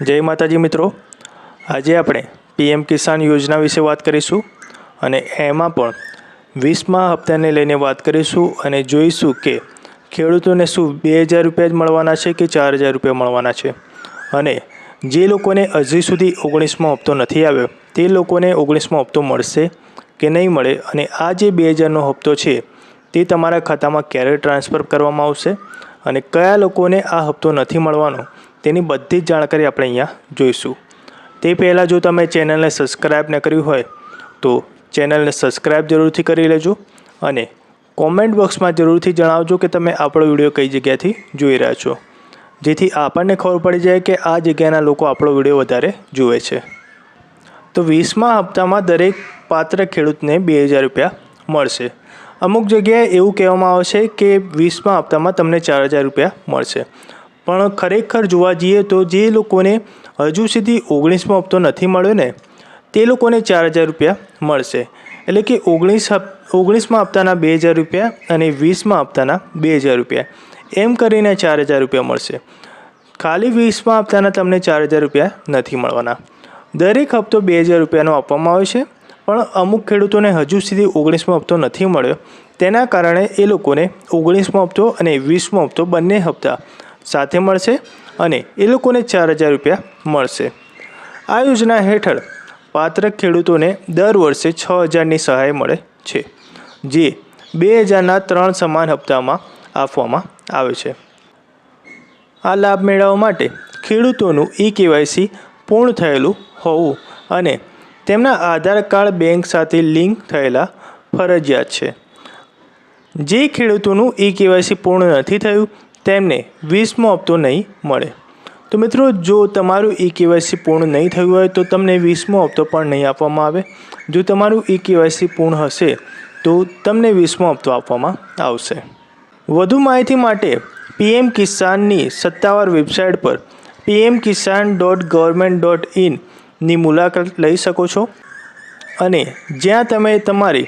જય માતાજી મિત્રો. આજે આપણે પીએમ કિસાન યોજના વિશે વાત કરીશું અને એમાં પણ વીસમા હપ્તાને લઈને વાત કરીશું અને જોઈશું કે ખેડૂતોને શું બે હજાર રૂપિયા જ મળવાના છે કે ચાર હજાર રૂપિયા મળવાના છે. અને જે લોકોને હજી સુધી ઓગણીસમો હપ્તો નથી આવ્યો, તે લોકોને ઓગણીસમો હપ્તો મળશે કે નહીં મળે અને આ જે બે હજારનો હપ્તો છે, તે તમારા ખાતામાં ક્યારે ટ્રાન્સફર કરવામાં આવશે અને કયા લોકોને આ હપ્તો નથી મળવાનો તેની બધી જ જાણકારી આપણે અહીંયા જોઈશું. તે પહેલાં જો તમે ચેનલને સબસ્ક્રાઈબ ન કર્યું હોય, તો ચેનલને સબસ્ક્રાઈબ જરૂરથી કરી લેજો અને કોમેન્ટ બોક્સમાં જરૂરથી જણાવજો કે તમે આપણો વીડિયો કઈ જગ્યાથી જોઈ રહ્યા છો. જેથી આપણને ખબર પડી જાય કે આ જગ્યાના લોકો આપણો વીડિયો વધારે જુએ છે. તો વીસમા હપ્તામાં દરેક પાત્ર ખેડૂતને બે હજાર રૂપિયા મળશે. અમુક જગ્યાએ એવું કહેવામાં આવશે કે વીસમા હપ્તામાં તમને ચાર હજાર રૂપિયા મળશે. પણ ખરેખર જોવા જઈએ તો જે લોકોને હજુ સુધી ઓગણીસમો હપ્તો નથી મળ્યો ને, તે લોકોને ચાર હજાર રૂપિયા મળશે. એટલે કે ઓગણીસ ઓગણીસમાં હપ્તાના બે હજાર રૂપિયા અને વીસમાં હપ્તાના બે હજાર રૂપિયા. એમ કરીને ચાર હજાર રૂપિયા મળશે. ખાલી વીસમાં હપ્તાના તમને ચાર હજાર રૂપિયા નથી મળવાના. દરેક હપ્તો બે હજાર રૂપિયાનો આપવામાં આવે છે, પણ અમુક ખેડૂતોને હજુ સુધી ઓગણીસમો હપ્તો નથી મળ્યો. તેના કારણે એ લોકોને ઓગણીસમો હપ્તો અને વીસમો હપ્તો બંને હપ્તા સાથે મળશે અને એ લોકોને ચાર હજાર રૂપિયા મળશે. આ યોજના હેઠળ પાત્ર ખેડૂતોને દર વર્ષે છ હજારની સહાય મળે છે, જે બે હજારના ત્રણ સમાન હપ્તામાં આપવામાં આવે છે. આ લાભ મેળવવા માટે ખેડૂતોનું ઈ કેવાયસી પૂર્ણ થયેલું હોવું અને તેમના આધાર કાર્ડ બેંક સાથે લિંક થયેલા ફરજિયાત છે. જે ખેડૂતોનું ઈ કેવાયસી પૂર્ણ નથી થયું તેમને વીસમો હપ્તો નહીં મળે. તો મિત્રો, જો તમારું ઈ કેવાયસી પૂર્ણ નહીં થયું હોય, તો તમને વીસમો હપ્તો પણ નહીં આપવામાં આવે. જો તમારું ઈ કેવાયસી પૂર્ણ હશે, તો તમને વીસમો હપ્તો આપવામાં આવશે. વધુ માહિતી માટે પીએમ કિસાનની સત્તાવાર વેબસાઇટ પર PM Kisan dot government dot ઇનની મુલાકાત લઈ શકો છો. અને જ્યાં તમે તમારી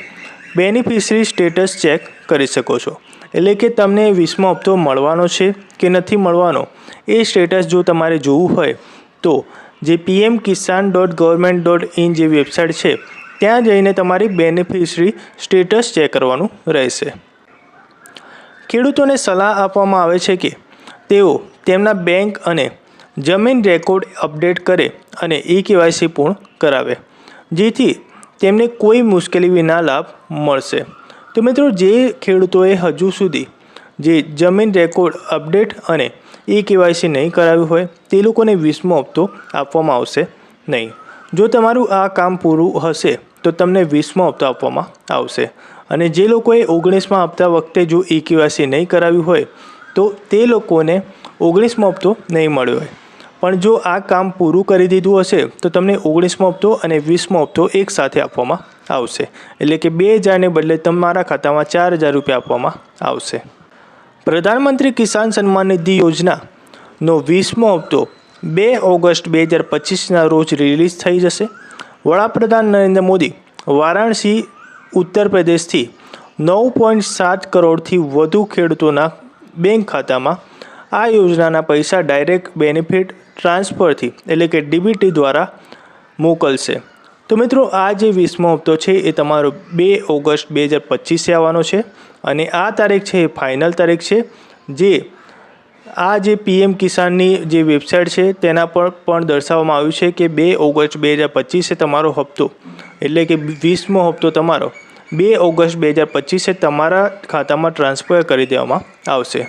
બેનિફિશરી સ્ટેટસ ચેક કરી શકો છો. એટલે કે તમને વીસમો હપ્તો મળવાનો છે કે નથી મળવાનો? એ સ્ટેટસ જો તમારે જોવું હોય, તો જે PM Kisan dot government dot in જે વેબસાઇટ છે, ત્યાં જઈને તમારી બેનિફિશરી સ્ટેટસ ચેક કરવાનું રહેશે. ખેડૂતોને સલાહ આપવામાં આવે છે કે, તેઓ તેમના બેંક અને જમીન રેકોર્ડ અપડેટ કરે અને ઈ કેવાયસી પૂર્ણ કરાવે, જેથી તેમને કોઈ મુશ્કેલી વિના લાભ મળશે. તો મિત્રો જે ખેડૂતોએ હજુ સુધી જે જમીન રેકોર્ડ અપડેટ અને ઈ કેવાયસી નહીં કરાવ્યું હોય, તે લોકોને વીસમો હપ્તો આપવામાં આવશે નહીં. જો તમારું આ કામ પૂરું હશે, તો તમને વીસમો હપ્તો આપવામાં આવશે. અને જે લોકોએ ઓગણીસમાં હપ્તા વખતે જો ઈ કેવાયસી નહીં કરાવ્યું હોય, તો તે લોકોને ઓગણીસમો હપ્તો નહીં મળ્યો હોય. પણ જો આ કામ પૂરું કરી દીધું હશે, તો તમને ઓગણીસમો હપ્તો અને વીસમો હપ્તો એક સાથે આપવામાં આવશે. એટલે કે બે હજારને બદલે તમારા ખાતામાં ચાર હજાર રૂપિયા આપવામાં આવશે. પ્રધાનમંત્રી કિસાન સન્માન નિધિ યોજનાનો વીસમો હપ્તો બે ઓગસ્ટ બે હજાર પચીસના રોજ રિલીઝ થઈ જશે. વડાપ્રધાન નરેન્દ્ર મોદી વારાણસી, ઉત્તર પ્રદેશથી નવ પોઈન્ટ સાત કરોડથી વધુ ખેડૂતોના બેંક ખાતામાં આ યોજનાના પૈસા ડાયરેક્ટ બેનિફિટ ટ્રાન્સફરથી એટલે કે ડીબીટી દ્વારા મોકલશે. તો મિત્રો, આ જે વીસમો હપ્તો છે, એ તમારો બે ઓગસ્ટ બે હજાર પચીસે આવવાનો છે અને આ તારીખ છે એ ફાઇનલ તારીખ છે, જે આ જે પીએમ કિસાનની જે વેબસાઇટ છે, તેના પર પણ દર્શાવવામાં આવ્યું છે કે બે ઓગસ્ટ બે હજાર પચીસે તમારો હપ્તો, એટલે કે વીસમો હપ્તો તમારો, બે ઓગસ્ટ બે હજાર પચીસે તમારા ખાતામાં ટ્રાન્સફર કરી દેવામાં આવશે.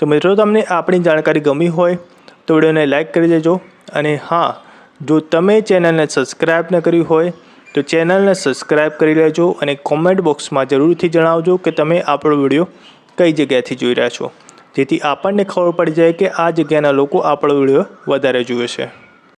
તો મિત્રો તમને આપણી જાણકારી ગમી હોય તો વિડીયોને લાઇક કરી દેજો અને હા, જો તમે ચેનલને સબસ્ક્રાઈબ ન કરી હોય તો ચેનલને સબસ્ક્રાઈબ કરી લેજો અને કોમેન્ટ બોક્સમાં જરૂરથી જણાવજો કે તમે આપણો વીડિયો કઈ જગ્યાએથી જોઈ રહ્યા છો. જેથી આપણને ખબર પડી જાય કે આ જગ્યાના લોકો આપણો વીડિયો વધારે જુએ છે.